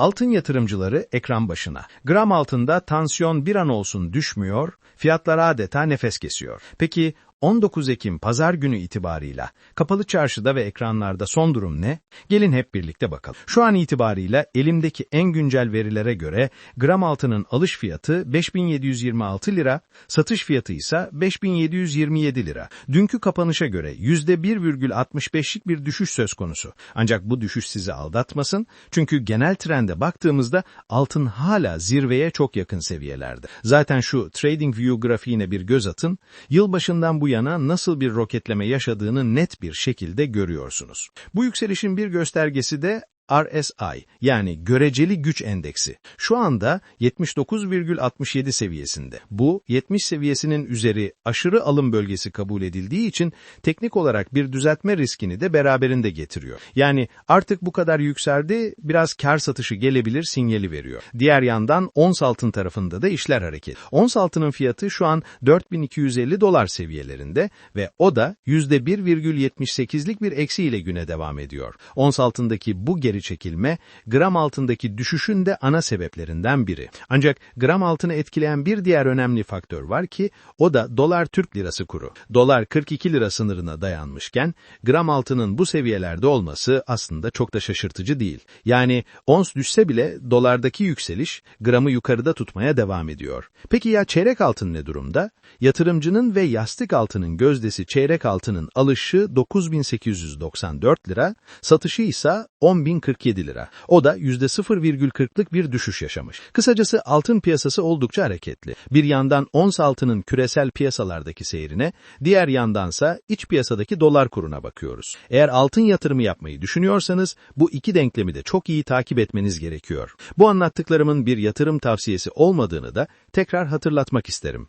Altın yatırımcıları ekran başına. Gram altında tansiyon bir an olsun düşmüyor, fiyatlar adeta nefes kesiyor. Peki 19 Ekim pazar günü itibarıyla kapalı çarşıda ve ekranlarda son durum ne? Gelin hep birlikte bakalım. Şu an itibarıyla elimdeki en güncel verilere göre gram altının alış fiyatı 5726 lira, satış fiyatı ise 5727 lira. Dünkü kapanışa göre %1,65'lik bir düşüş söz konusu. Ancak bu düşüş sizi aldatmasın çünkü genel trende baktığımızda altın hala zirveye çok yakın seviyelerde. Zaten şu TradingView grafiğine bir göz atın, yılbaşından bu yana nasıl bir roketleme yaşadığını net bir şekilde görüyorsunuz. Bu yükselişin bir göstergesi de RSI yani göreceli güç endeksi. Şu anda 79,67 seviyesinde. Bu 70 seviyesinin üzeri aşırı alım bölgesi kabul edildiği için teknik olarak bir düzeltme riskini de beraberinde getiriyor. Yani artık bu kadar yükseldi biraz kar satışı gelebilir sinyali veriyor. Diğer yandan ons altın tarafında da işler hareket. Ons altının fiyatı şu an 4250 dolar seviyelerinde ve o da %1,78'lik bir eksiyle güne devam ediyor. Ons altındaki bu geri çekilme gram altındaki düşüşün de ana sebeplerinden biri. Ancak gram altını etkileyen bir diğer önemli faktör var ki o da dolar Türk lirası kuru. Dolar 42 lira sınırına dayanmışken gram altının bu seviyelerde olması aslında çok da şaşırtıcı değil. Yani ons düşse bile dolardaki yükseliş gramı yukarıda tutmaya devam ediyor. Peki ya çeyrek altın ne durumda? Yatırımcının ve yastık altının gözdesi çeyrek altının alışı 9894 lira, satışı ise 10.047 lira. O da %0,40'lık bir düşüş yaşamış. Kısacası altın piyasası oldukça hareketli. Bir yandan ons altının küresel piyasalardaki seyrine, diğer yandansa iç piyasadaki dolar kuruna bakıyoruz. Eğer altın yatırımı yapmayı düşünüyorsanız bu iki denklemi de çok iyi takip etmeniz gerekiyor. Bu anlattıklarımın bir yatırım tavsiyesi olmadığını da tekrar hatırlatmak isterim.